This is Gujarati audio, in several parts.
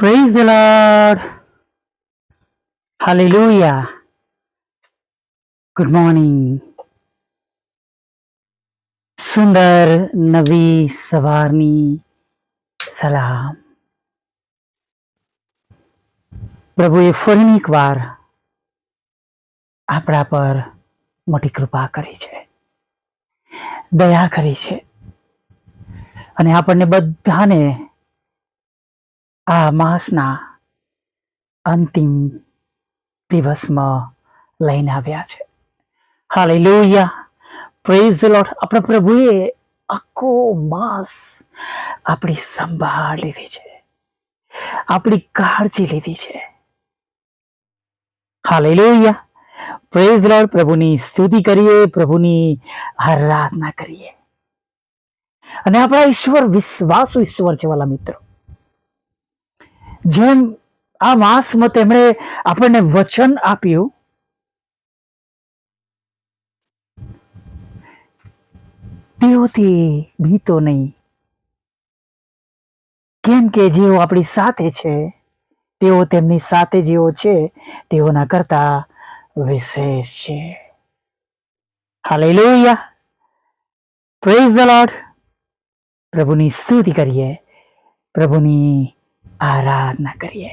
Praise the Lord. Hallelujah. Good morning સુંદર નવી સવારની સલામ પ્રભુએ ફરીની એક વાર આપણા પર મોટી કૃપા કરી છે દયા કરી છે અને આપણને બધાને આ માસના અંતિમ દિવસમાં લઈને આવ્યા છે. હાલેલુયા પ્રેઝ ધ લોટ આપણા પ્રભુએ આખો માસ આપણી સંભાળ લીધી છે. આપણી કાળજી લીધી છે. હાલેલુયા પ્રેઝ લોર્ડ પ્રભુની સ્તુતિ કરીએ, પ્રભુની આરાધના કરીએ. અને આપણા ઈશ્વર વિશ્વાસુ ઈશ્વર છે વાલા મિત્રો જેમ આ માસમાં તેમણે આપણને વચન આપ્યું, તેઓથી ભીતો નહીં. કેમ કે જેઓ આપણી સાથે છે, તેઓ તેમની સાથે જેઓ છે, તેઓના કરતા વિશેષ છે. હાલેલુયા. પ્રેઝ ધ લોર્ડ પ્રભુની સ્તુતિ કરીએ. પ્રભુની આરાધના કરીએ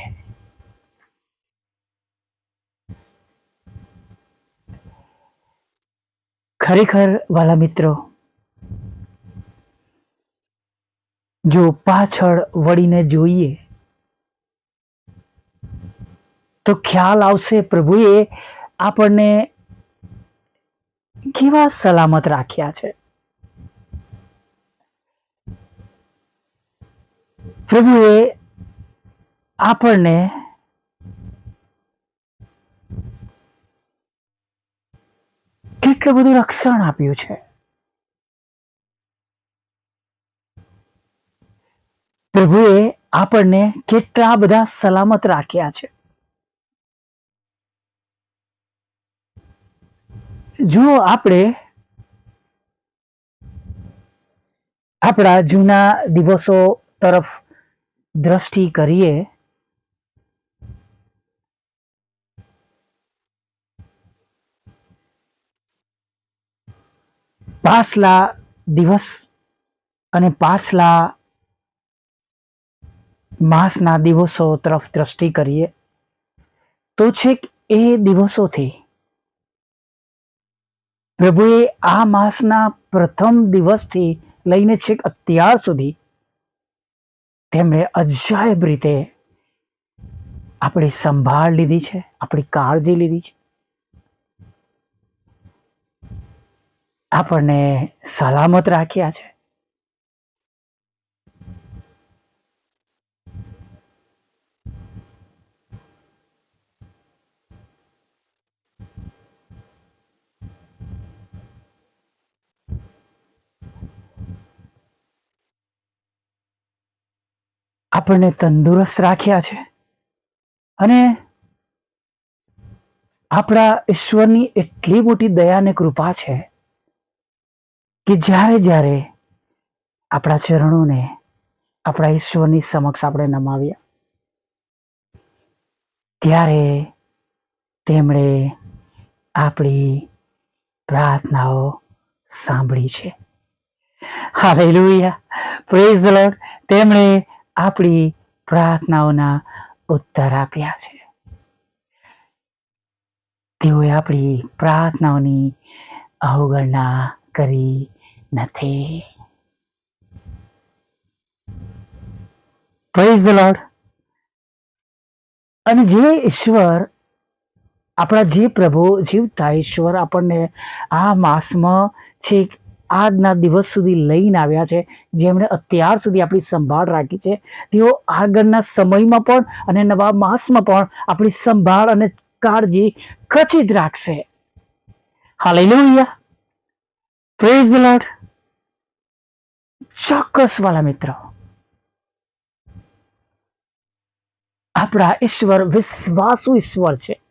ખરેખર, વાલા મિત્રો, જો પાછળ વળીને જોઈએ, તો ખ્યાલ આવશે પ્રભુએ આપણને કેવા સલામત રાખ્યા છે. પ્રભુએ આપણને કેટલું બધું રક્ષણ આપ્યું છે. પ્રભુએ આપણને કેટલા બધા સલામત રાખ્યા છે. જો આપણે આપણા જૂના દિવસો તરફ દ્રષ્ટિ કરીએ પાછલા દિવસ અને પાછલા માસના દિવસો તરફ દ્રષ્ટિ કરીએ, તો છેક એ દિવસોથી પ્રભુએ આ માસના પ્રથમ દિવસથી લઈને છેક અત્યાર સુધી તેમણે અજાયબ રીતે આપણી સંભાળ લીધી છે, આપણી કાળજી લીધી છે. આપણને સલામત રાખ્યા છે. આપણને તંદુરસ્ત રાખ્યા છે. અને આપણા ઈશ્વરની એટલી મોટી દયા અને કૃપા છે કે જ્યારે જ્યારે આપણા ચરણોને આપણા ઈશ્વરની સમક્ષ આપણે નમાવ્યા ત્યારે તેમણે આપણી પ્રાર્થનાઓ સાંભળી છે. હાલેલુયા. પ્રેઝ ધ તેમણે આપણી પ્રાર્થનાઓના ઉત્તર આપ્યા છે. તેઓએ આપણી પ્રાર્થનાઓની અવગણના કરી નથી પ્રેઝ ધ લોર્ડ અને જે ઈશ્વર, આપણા જે પ્રભુ જીવતા ઈશ્વર આપણને આ માસમાં છેક આજના દિવસ સુધી લઈને આવ્યા છે જેમણે અત્યાર સુધી આપણી સંભાળ રાખી છે. તેઓ આગળના સમયમાં પણ અને નવા માસમાં પણ આપણી સંભાળ અને કાળજી ખચિત રાખશે. હાલેલુયા પ્રેઝ ધ લોર્ડ ચોક્કસ વાલા મિત્રો. આપણા ઈશ્વર વિશ્વાસુ ઈશ્વર છે.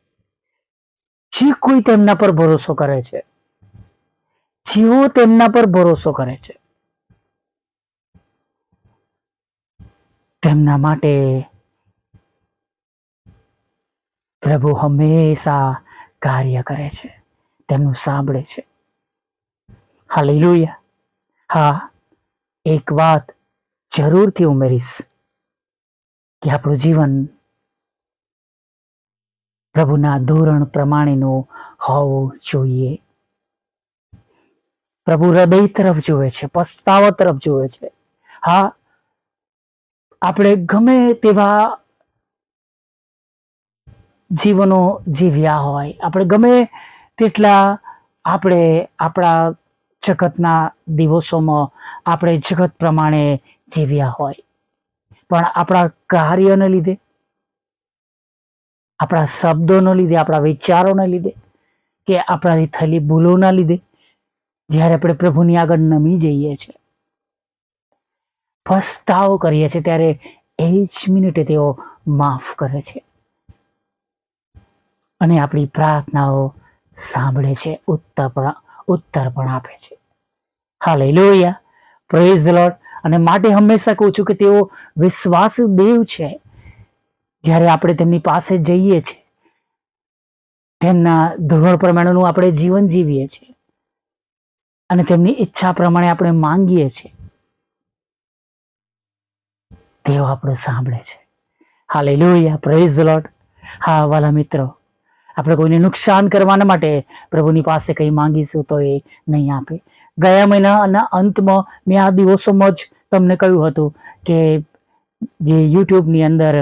જે કોઈ તેમના પર ભરોસો કરે છે. જેઓ તેમના પર ભરોસો કરે છે. તેમના માટે પ્રભુ હંમેશા કાર્ય કરે છે. તેમનું સાંભળે છે. હાલેલુયા. હા. એક વાત જરૂરથી ઉમેરીશ કે આપણું જીવન પ્રભુના ધોરણ પ્રમાણેનું હોવું જોઈએ. પ્રભુ હૃદય તરફ જોવે છે, પસ્તાવા તરફ જોવે છે. હા, આપણે ગમે તેવા જીવનો જીવ્યા હોય, આપણે ગમે તેટલા આપણે આપણા જગતના દિવસોમાં આપણે જગત પ્રમાણે જીવ્યા હોય. પણ આપણા કાર્યને લીધે, આપણા શબ્દોને લીધે, આપણા વિચારોને લીધે કે આપણાથી થયેલી ભૂલોના લીધે જ્યારે આપણે પ્રભુની આગળ નમી જઈએ છીએ. પસ્તાવો કરીએ છીએ ત્યારે એ જ મિનિટે તેઓ માફ કરે છે. અને આપણી પ્રાર્થનાઓ સાંભળે છે ઉત્તર ઉત્તર પણ આપે છે. હાલે લોહિયા પ્રેઝ ધ અને માટે હંમેશા કહું છું કે તેઓ વિશ્વાસ દેવ છે. જ્યારે આપણે તેમની પાસે જઈએ છીએ, તેમના ધોરણ પ્રમાણેનું આપણે જીવન જીવીએ છીએ, અને તેમની ઈચ્છા પ્રમાણે આપણે માંગીએ છીએ, તેઓ આપણું સાંભળે છે. હાલે લોહિયા પ્રેઝ ધ હા, વાલા મિત્રો આપણે કોઈને નુકસાન કરવાના માટે પ્રભુની પાસે કંઈ માંગીશું તો એ નહીં આપે. ગયા મહિનાના અંતમાં મેં આ દિવસોમાં જ તમને કહ્યું હતું કે જે યુટ્યુબની અંદર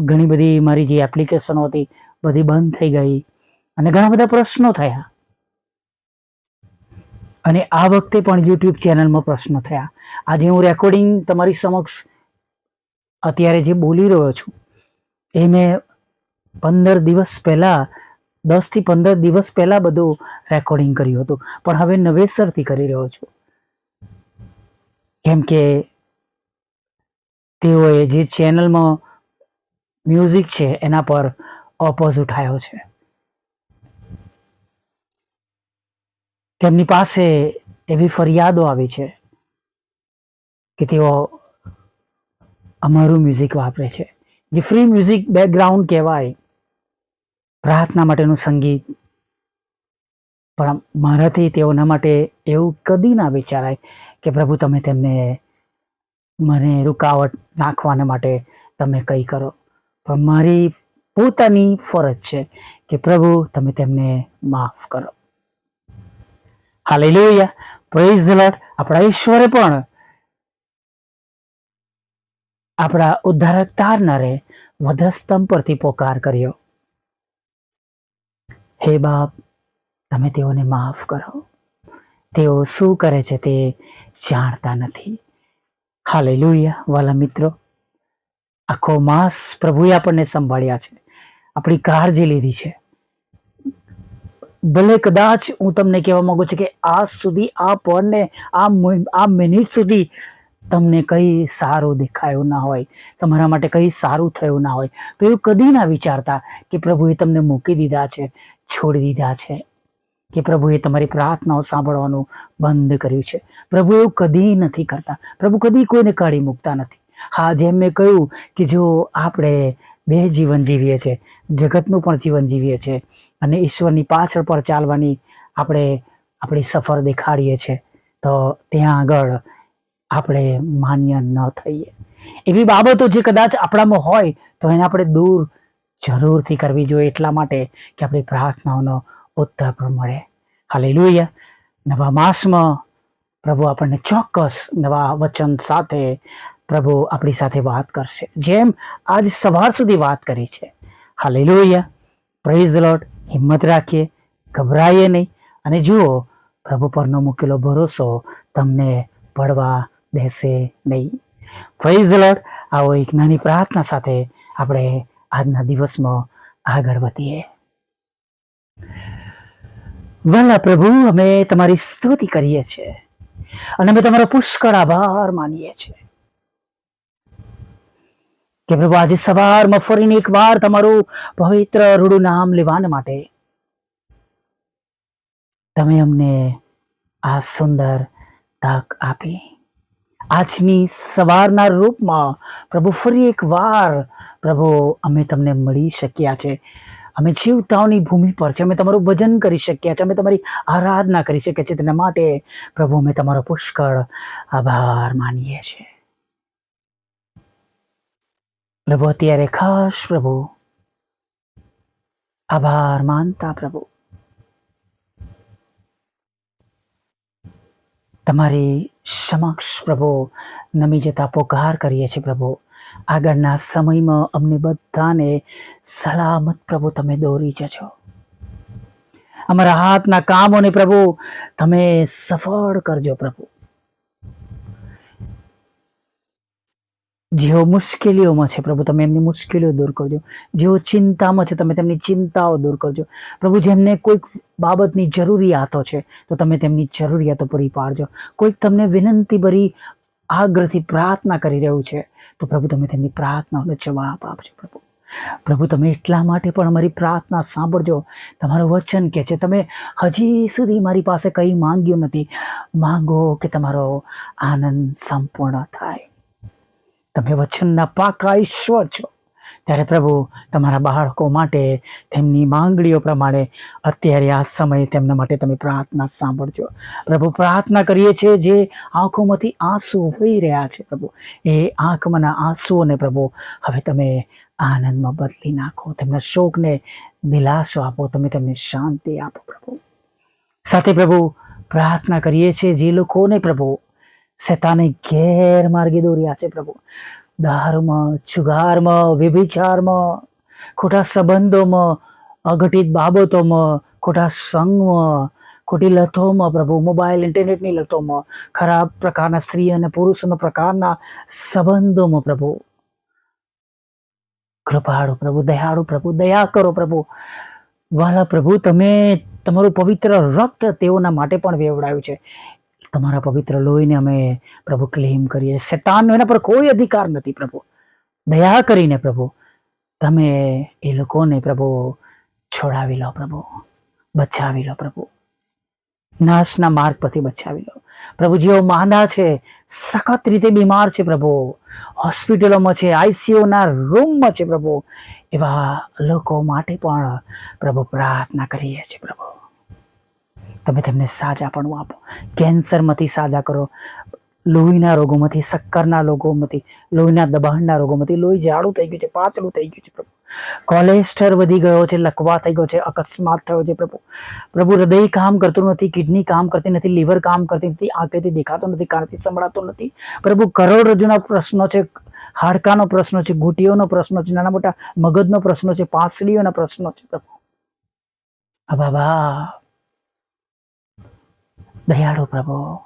ઘણી બધી મારી જે એપ્લિકેશનો હતી, બધી બંધ થઈ ગઈ અને ઘણા બધા પ્રશ્નો થયા. અને આ વખતે પણ યુટ્યુબ ચેનલમાં પ્રશ્નો થયા. આજે હું રેકોર્ડિંગ તમારી સમક્ષ અત્યારે જે બોલી રહ્યો છું, એ મેં પંદર દિવસ પહેલા, દસથી પંદર દિવસ પહેલા બધું રેકોર્ડિંગ કર્યું હતું. પણ હવે નવેસરથી કરી રહ્યો છું. કેમ કે તેઓએ જે ચેનલમાં મ્યુઝિક છે, એના પર ઓપોઝ ઉઠાયો છે. તેમની પાસે એવી ફરિયાદો આવી છે કે તેઓ અમારું મ્યુઝિક વાપરે છે. જે ફ્રી મ્યુઝિક બેકગ્રાઉન્ડ કહેવાય પ્રાર્થના માટેનું સંગીત. પણ મારાથી તેઓના માટે એવું કદી ના વિચારાય કે પ્રભુ તમે તેમને મને રૂકાવટ નાખવાને માટે તમે કંઈ કરો. પણ મારી પોતાની ફરજ છે કે પ્રભુ તમે તેમને માફ કરો. હાલેલુયા. પ્રેઝ ધ લોર્ડ આપણા ઈશ્વરે પણ આપણા ઉદ્ધારક તારનારે વધસ્તંભ પરથી પોકાર કર્યો. હે બાપ, તમે તેઓને માફ કરો. તેઓ શું કરે છે તે જાણતા નથી. હાલેલુયા, વાલા મિત્રો. આખો માસ પ્રભુએ આપણને સંભાળ્યા છે. આપણી કાળજી લીધી છે. ભલે કદાચ હું તમને કહેવા માંગુ છું કે આ સુધી આ પળને આ આ મિનિટ સુધી તમને કંઈ સારું દેખાયું ના હોય, તમારા માટે કંઈ સારું થયું ના હોય, તો એવું કદી ના વિચારતા કે પ્રભુએ તમને મૂકી દીધા છે. છોડી દીધા છે કે પ્રભુએ તમારી પ્રાર્થનાઓ સાંભળવાનું બંધ કર્યું છે. પ્રભુ એવું કદી નથી કરતા. પ્રભુ કદી કોઈને કાઢી મૂકતા નથી. હા, જેમ મેં કહ્યું કે જો આપણે બે જીવન જીવીએ છીએ, જગતનું પણ જીવન જીવીએ છીએ અને ઈશ્વરની પાછળ પર ચાલવાની આપણે આપણી સફર દેખાડીએ છીએ, તો ત્યાં આગળ આપણે માન્ય ન થઈએ. એવી બાબતો જે કદાચ આપણામાં હોય તો એને આપણે દૂર જરૂરથી કરવી જોઈએ એટલા માટે કે આપણી પ્રાર્થનાઓનો ઉત્તર પણ મળે. હાલેલુયા. નવા માસમાં પ્રભુ આપણને ચોક્કસ નવા વચન સાથે પ્રભુ આપણી સાથે વાત કરશે. જેમ આજ સવાર સુધી વાત કરી છે. હાલેલુયા. પ્રેઝ લોટ હિંમત રાખીએ. ગભરાઈએ નહીં. અને જુઓ, પ્રભુ પરનો મૂકેલો ભરોસો તમને પડવા દેશે નહીં. પ્રેઝ લોટ આવો એક નાની પ્રાર્થના સાથે આપણે આજના દિવસમાં આગળ વધીએ. વાલા પ્રભુ, અમે તમારી સ્તુતિ કરીએ છીએ અને અમે તમારો પુષ્કળ આભાર માનીએ છીએ. કે પ્રભુ, આજે સવારમાં ફરીને એક વાર તમારું પવિત્ર રૂડું નામ લેવાને માટે તમે અમને આ સુંદર તક આપી. આજની સવારના રૂપમાં પ્રભુ ફરી એક વાર પ્રભુ, અમે તમને મળી શક્યા છે. અમે જીવતાઓની ભૂમિ પર છે. અમે તમારું ભજન કરી શક્યા છે. અમે તમારી આરાધના કરી શકીએ છીએ તેના માટે પ્રભુ, અમે તમારો પુષ્કળ આભાર માનીએ છીએ. પ્રભુ, અત્યારે ખાસ પ્રભુ, આભાર માનતા પ્રભુ. તમારી સમક્ષ પ્રભુ નમી જતા પોકાર કરીએ છીએ પ્રભુ. આગળના સમયમાં અમને બધાને સલામત પ્રભુ તમે દોરી જજો. અમારા હાથના કામોને પ્રભુ તમે સફળ કરજો પ્રભુ. જેઓ મુશ્કેલીઓમાં છે પ્રભુ, તમે એમની મુશ્કેલીઓ દૂર કરજો. જેઓ ચિંતામાં છે, તમે તેમની ચિંતાઓ દૂર કરજો. પ્રભુ, જેમને કોઈક બાબતની જરૂરિયાતો છે, તો તમે તેમની જરૂરિયાતો પૂરી પાડજો. કોઈક તમને વિનંતી ભરી આગ્રહથી પ્રાર્થના કરી રહ્યું છે. તો પ્રભુ, તમે તેમની પ્રાર્થનાઓનો જવાબ આપજો પ્રભુ. પ્રભુ, તમે એટલા માટે પણ અમારી પ્રાર્થના સાંભળજો. તમારું વચન કહે છે, તમે હજી સુધી મારી પાસે કંઈ માંગ્યું નથી. માંગો કે તમારો આનંદ સંપૂર્ણ થાય. તમે વચનના પાકા ઈશ્વર છો. ત્યારે પ્રભુ, તમારા બાળકો માટે તેમની માંગણીઓ પ્રમાણે અત્યારે આ સમયે તેમના માટે તમે પ્રાર્થના સાંભળજો. પ્રભુ, પ્રાર્થના કરીએ છીએ જે આંખોમાંથી આંસુ વહી રહ્યા છે પ્રભુ. એ આંખમાંના આંસુઓને પ્રભુ, હવે તમે આનંદમાં બદલી નાખો, તેમના શોકને દિલાસો આપો, તમે તેમને શાંતિ આપો પ્રભુ. સાથે પ્રભુ, પ્રાર્થના કરીએ છીએ જે લોકોને પ્રભુ, શેતાને ગેરમાર્ગે દોર્યા છે પ્રભુ. દારૂમાં જુગારમાં વ્યભિચારમાં, ખોટા સંબંધોમાં, અઘટિત બાબતોમાં, ખોટા સંગમાં ખોટી લતોમાં પ્રભુ, મોબાઈલ, ઇન્ટરનેટની લતોમાં ખરાબ પ્રકારના સ્ત્રી અને પુરુષોના પ્રકારના સંબંધોમાં, પ્રભુ. કૃપાળુ પ્રભુ, દયાળુ પ્રભુ, દયા કરો પ્રભુ. વાલા પ્રભુ, તમે તમારું પવિત્ર રક્ત તેઓના માટે પણ વેવડાયું છે. તમારા પવિત્ર લોહીને અમે પ્રભુ ક્લેમ કરીએ. શેતાનનો એના પર કોઈ અધિકાર નથી પ્રભુ. દયા કરીને પ્રભુ, તમે એ લોકોને પ્રભુ છોડાવી લો પ્રભુ, બચાવી લો પ્રભુ. નાશના માર્ગ પરથી બચાવી લો. પ્રભુ, જેઓ માંદા છે, સખત રીતે બીમાર છે પ્રભુ, હોસ્પિટલોમાં છે, આઈસીયુના રૂમમાં છે પ્રભુ, એવા લોકો માટે પણ પ્રભુ પ્રાર્થના કરીએ છીએ પ્રભુ. તમે તેમને સાજાપણું આપો. કેન્સરમાંથી સાજા કરો. લોહીના રોગોમાંથી, શક્કરના રોગોમાંથી, લોહીના દબાણના રોગોમાંથી લોહી જાડું થઈ ગયું છે, પાતળું થઈ ગયું છે, પ્રભુ. કોલેસ્ટર વધી ગયો છે, લકવા થઈ ગયો છે, અકસ્માત થયો છે, પ્રભુ. પ્રભુ, હૃદય કામ કરતું નથી, કિડની કામ કરતી નથી, લીવર કામ કરતી નથી, આંખેથી દેખાતો નથી, કાનથી સંભળાતો નથી. પ્રભુ, કરોડરજ્જુના પ્રશ્નો છે, હાડકાનો પ્રશ્ન છે, ઘૂંટીઓનો પ્રશ્ન છે, નાના મોટા મગજનો પ્રશ્ન છે, પાંસળીઓના પ્રશ્નો છે, પ્રભુ. બાબા દયાળુ પ્રભુ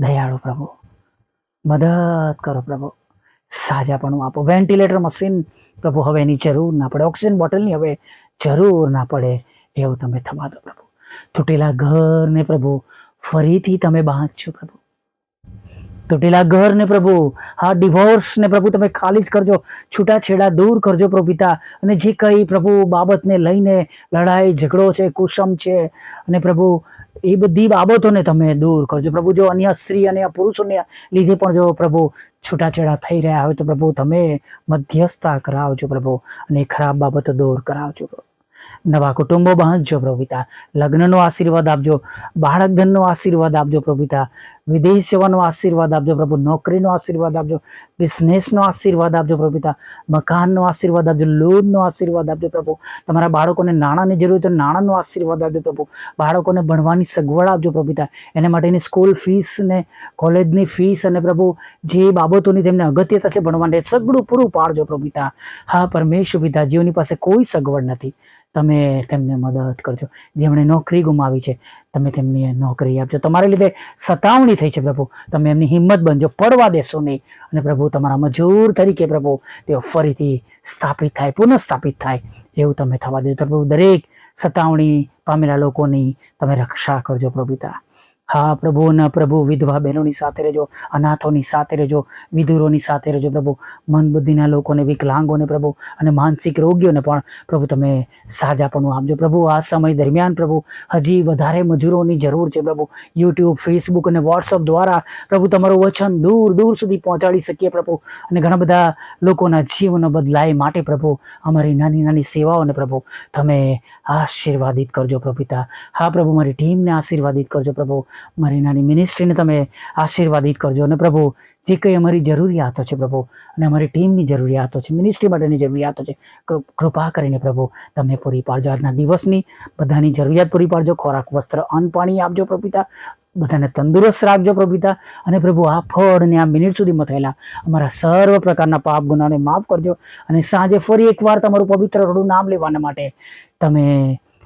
દયાળુ પ્રભુ. મદદ કરો પ્રભુ. સાજાપણું આપો. વેન્ટિલેટર મશીન પ્રભુ, હવે એની જરૂર ના પડે. ઓક્સિજન બોટલની હવે જરૂર ના પડે. એવું તમે થવા દો પ્રભુ. તૂટેલા ઘરને પ્રભુ, ફરીથી તમે બાંધશો પ્રભુ. તૂટેલા ઘરને પ્રભુ, હા ડિવોર્સને પ્રભુ તમે ખાલી જ કરજો. છૂટાછેડા દૂર કરજો પ્રભુ પિતા અને જે કંઈ પ્રભુ બાબતને લઈને લડાઈ, ઝઘડો છે, કુસમ છે, અને પ્રભુ એ બધી બાબતોને તમે દૂર કરજો. પ્રભુ, જો અન્ય સ્ત્રી અને પુરુષોને લીધે પણ જો પ્રભુ છૂટાછેડા થઈ રહ્યા હોય તો પ્રભુ તમે મધ્યસ્થતા કરાવજો પ્રભુ અને ખરાબ બાબતો દૂર કરાવજો નવા કુટુંબો બાંધજો પ્રભુતા લગ્નનો આશીર્વાદ આપજો. બાળક ધનનો આશીર્વાદ આપજો પ્રભુ પિતા. વિદેશ જવાનો આશીર્વાદ આપજો પ્રભુ, નોકરીનો આશીર્વાદ આપજો, બિઝનેસનો આશીર્વાદ આપજો પ્રભુ પિતા, મકાનનો આશીર્વાદ આપજો, લોનનો આશીર્વાદ આપજો પ્રભુ. તમારા બાળકોને નાણાંની જરૂર તો નાણાંનો આશીર્વાદ આપજો પ્રભુ. બાળકોને ભણવાની સગવડ આપજો પ્રભુ પિતા. એના માટેની સ્કૂલ ફીસ ને કોલેજની ફીસ અને પ્રભુ જે બાબતોની તેમને અગત્યતા છે ભણવાની સગડું પૂરું પાડજો પ્રભુ પિતા. હા, પરમેશ્વર પિતા, જીવની પાસે કોઈ સગવડ નથી. તમે તેમને મદદ કરજો. જેમણે નોકરી ગુમાવી છે, તમે તેમને નોકરી આપજો. તમારે લીધે સતાવણી થઈ છે પ્રભુ. તમે એમની હિંમત બનજો. પડવા દેશો નહીં. અને પ્રભુ, તમારા મજૂર તરીકે પ્રભુ, તેઓ ફરીથી સ્થાપિત થાય, પુનઃસ્થાપિત થાય. એવું તમે થવા દેજો. પ્રભુ, દરેક સતાવણી પામેલા લોકોની તમે રક્ષા કરજો પ્રભુ પિતા હા, પ્રભુ અને પ્રભુ, વિધવા બહેનોની સાથે રહેજો, અનાથોની સાથે રહેજો, વિધુરોની સાથે રહેજો પ્રભુ. મન બુદ્ધિના લોકોને, વિકલાંગોને પ્રભુ અને માનસિક રોગીઓને પણ પ્રભુ તમે સાજાપણું આપજો. પ્રભુ, આ સમય દરમિયાન પ્રભુ હજી વધારે મજૂરોની જરૂર છે પ્રભુ. યુટ્યુબ, ફેસબુક અને વોટ્સઅપ દ્વારા પ્રભુ તમારું વચન દૂર દૂર સુધી પહોંચાડી શકીએ પ્રભુ. અને ઘણા બધા લોકોના જીવનો બદલાય માટે પ્રભુ, અમારી નાની નાની સેવાઓને પ્રભુ તમે આશીર્વાદિત કરજો પ્રભુતા હા, પ્રભુ, મારી ટીમને આશીર્વાદિત કરજો પ્રભુ. મારી નાની મિનિસ્ટ્રીને તમે આશીર્વાદિત કરજો. અને પ્રભુ, જે કંઈ અમારી જરૂરિયાતો છે પ્રભુ, અને અમારી ટીમની જરૂરિયાતો છે મિનિસ્ટ્રી માટેની જરૂરિયાતો છે કૃપા કરીને પ્રભુ, તમે પૂરી પાડજો. આજના દિવસની બધાની જરૂરિયાત પૂરી પાડજો. ખોરાક, વસ્ત્ર, અન્ન, પાણી આપજો પ્રભુતા બધાને તંદુરસ્ત રાખજો પ્રભુતા અને પ્રભુ, આ ફળ અને આ મિનિટ સુધીમાં થયેલા અમારા સર્વ પ્રકારના પાપ ગુનાને માફ કરજો. અને સાંજે ફરી એકવાર તમારું પવિત્ર રડું નામ લેવાના માટે તમે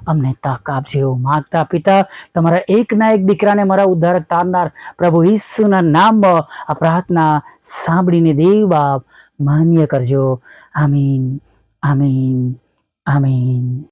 અમને તક આપજો. માગતા પિતા, તમારા એકના એક દીકરાને મારા ઉદ્ધારક તારનાર પ્રભુ ઈસુના નામમાં આ પ્રાર્થના સાંભળીને દેવ બાપ માન્ય કરજો. આમીન આમીન આમીન.